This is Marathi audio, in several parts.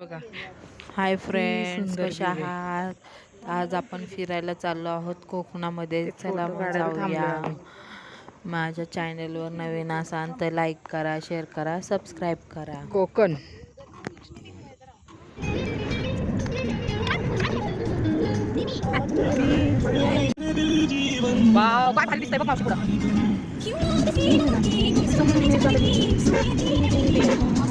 बघा. हाय फ्रेंड्स view आहात? आज आपण फिरायला चाललो आहोत कोकणामध्ये. ते चला मग जाऊया. माझ्या चॅनलवर नवीन असाल तर लाईक करा शेअर करा सबस्क्राईब करा. कोकण. काय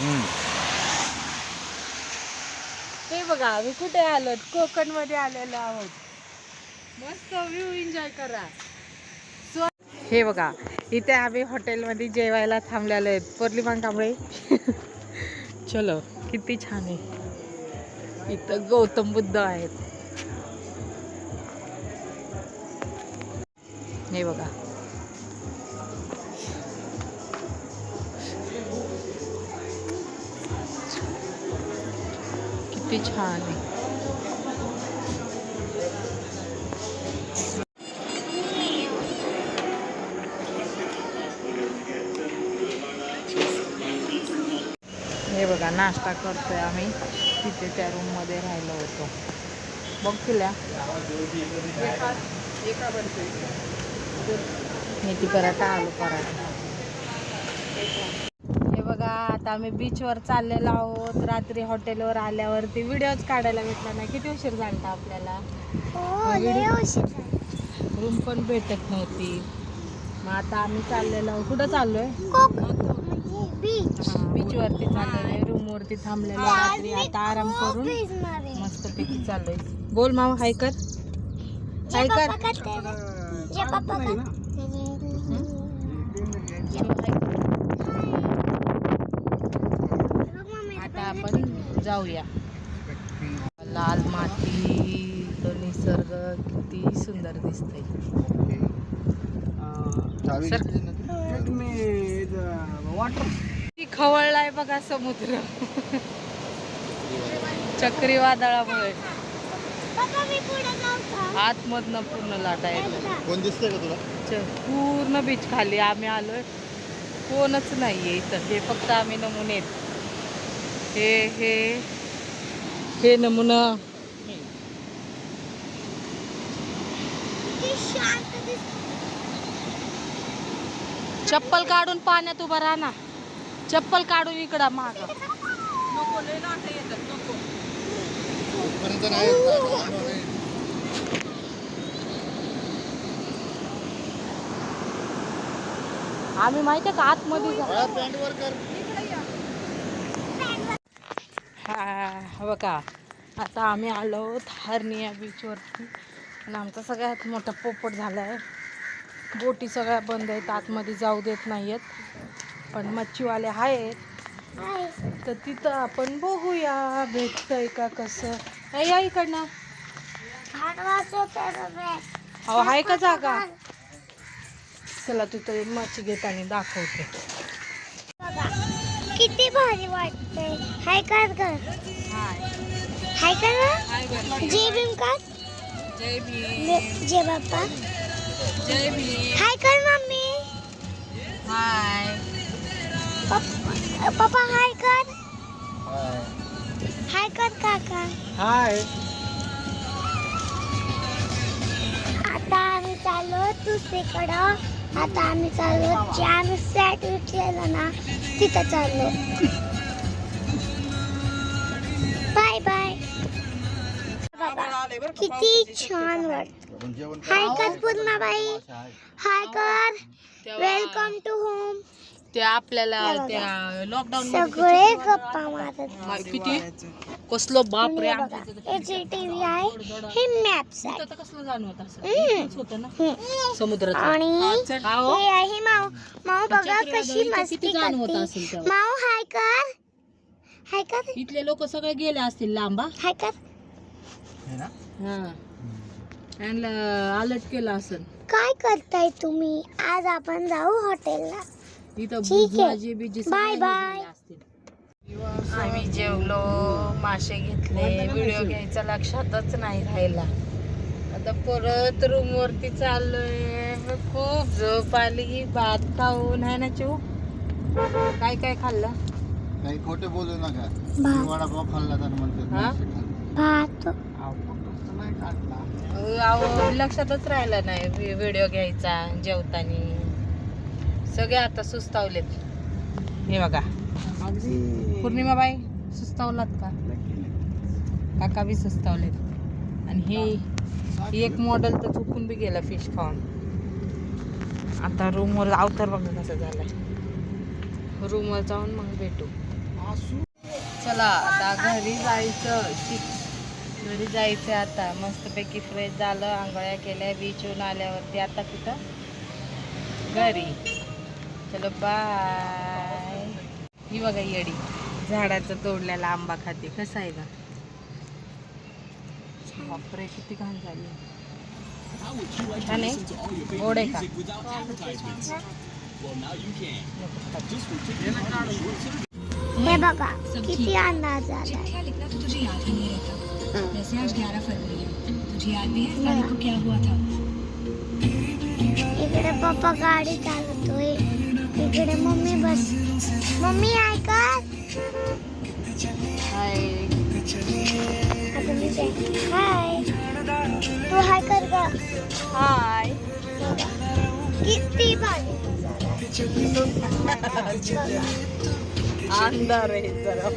ते हे बघा आम्ही कुठे आलो? कोकणमध्ये आलेलो आहोत. मस्त व्ह्यू एन्जॉय करा. हे बघा इथे आम्ही हॉटेलमध्ये जेवायला थांबलेलो आहेत. पौर्णिमा कांबळे चलो किती छान आहे. इथं गौतम बुद्ध आहेत. हे बघा. किती छान आहे. हे बघा नाश्ता करतोय आम्ही. तिथे त्या रूममध्ये राहिलो होतो. बघ तुला मेथी पराठा आलू पराठा. बघा आता आम्ही बीचवर चाललेलो आहोत. रात्री हॉटेलवर आल्यावरती व्हिडिओज काढायला भेटला नाही. किती उशीर झालता आपल्याला? रूम पण भेटत नव्हती. मग आता आम्ही चाललेलो. आहोत कुठं चाललोय? बीच वरती चाललेलो रूम वरती थांबलेलो रात्री आता आराम करून मस्त पैकी चाललोय. बोल माव हाय कर. हाय कर आता आपण जाऊया. लाल माती तो निसर्ग किती सुंदर दिसतंय. सर खवळलाय बघा समुद्र. चक्रीवादळामुळे. आतमधनं पूर्ण लाटा कोण दिसतंय का तुला? च- पूर्ण बीच खाली आम्ही आलोय. कोणच नाहीये इथं. हे फक्त आम्ही नमुने आहेत. हे हे. हे नमुना. चप्पल काढून पाण्यात उभा राहा ना. चप्पल काढून इकडं माग. आम्ही माहितीये का आतमध्ये जा बाहेर पॅन्ट वर कर हा बघा आता आम्ही आलो आहोत बीचवरती आणि आमचा सगळ्यात मोठा पोपट झाला आहे बोटी सगळ्या बंद आहेत आतमध्ये जाऊ देत नाही आहेत पण मच्छीवाले आहेत तर तिथं आपण बघूया भेटतंय का कसं? नाही या इकडनं. अहो आहे का जागा? चला तिथं मच्छी घेताना दाखवते. किती भारी वाटते हाय कर कर हाय कर ना जय भीम कर. जय भीम. जय बाप्पा. जय भीम. हाय कर मम्मी. हाय. पप- पप्पा हाय कर. हाय कर काका. हाय. आता आम्ही चाललो दुसरीकडं. आता आम्ही चाललो जे आम्ही फ्लॅट विकलेलं ना तिथं चाललो. बाय बाय बाबा किती छान वाटत. हाय कर पूर्ण बाई हाय कर. वेलकम टू होम ते आपल्याला. त्या लॉकडाऊन सगळे गप्पा मारत किती? कसलं बाप रे याची टीव्ही आहे हे मॅप्स आहे. कसलं जाणवत असं? होतं ना. समुद्राचं. आणि हा आहे माऊ. माऊ बघा कशी मस्ती जाणवत असेल. माऊ हाय कर. हाय कर. इथले लोक सगळे गेले असतील लांबा? हाय कर. हा आणि अलर्ट केलं असेल. काय करताय तुम्ही? आज आपण जाऊ हॉटेलला बिजी बाय बाय. आम्ही जेवलो मासे घेतले व्हिडिओ घ्यायचा लक्षातच नाही राहिला. आता परत रूम वरती चाललोय. खूप झोप आली भात खाऊन आहे ना चिऊ काय काय खाल्लं? काही खोटे बोलू नका. वडापाव खाल्ला तर म्हणते हा? अहो, लक्षातच राहिलं नाही व्हिडिओ घ्यायचा जेवतानी. सगळे आता सुस्तावलेत. हे बघा. पौर्णिमा बाई सुस्तावलात का? काका बी सुस्तावलेत. आणि हे एक मॉडेल तर चुकून बी गेला फिश खाऊन. आता रूमवर अवतार बघा कसं झालाय. रूमवर जाऊन मग भेटू. चला आता घरी जायचं. घरी जायचं आता. मस्तपैकी फ्रेश झालं आंघोळ्या केल्या बीचहून आल्यावरती आता कुठं घरी. चलो बाय. ही बघा येडी. झाडाचा तोडलेला आंबा खाते. कसा आहे का बापरे किती घाण झाली. छान आहे. गोड आहे का? हे बघा किती अंदाज आलाय. इकडे पप्पा गाडी चालवतोय. इकडे मम्मी बस मम्मी आहे का हाय आता मी हाय तू हाय कर ग हाय किती भारी अंधार आहे जरा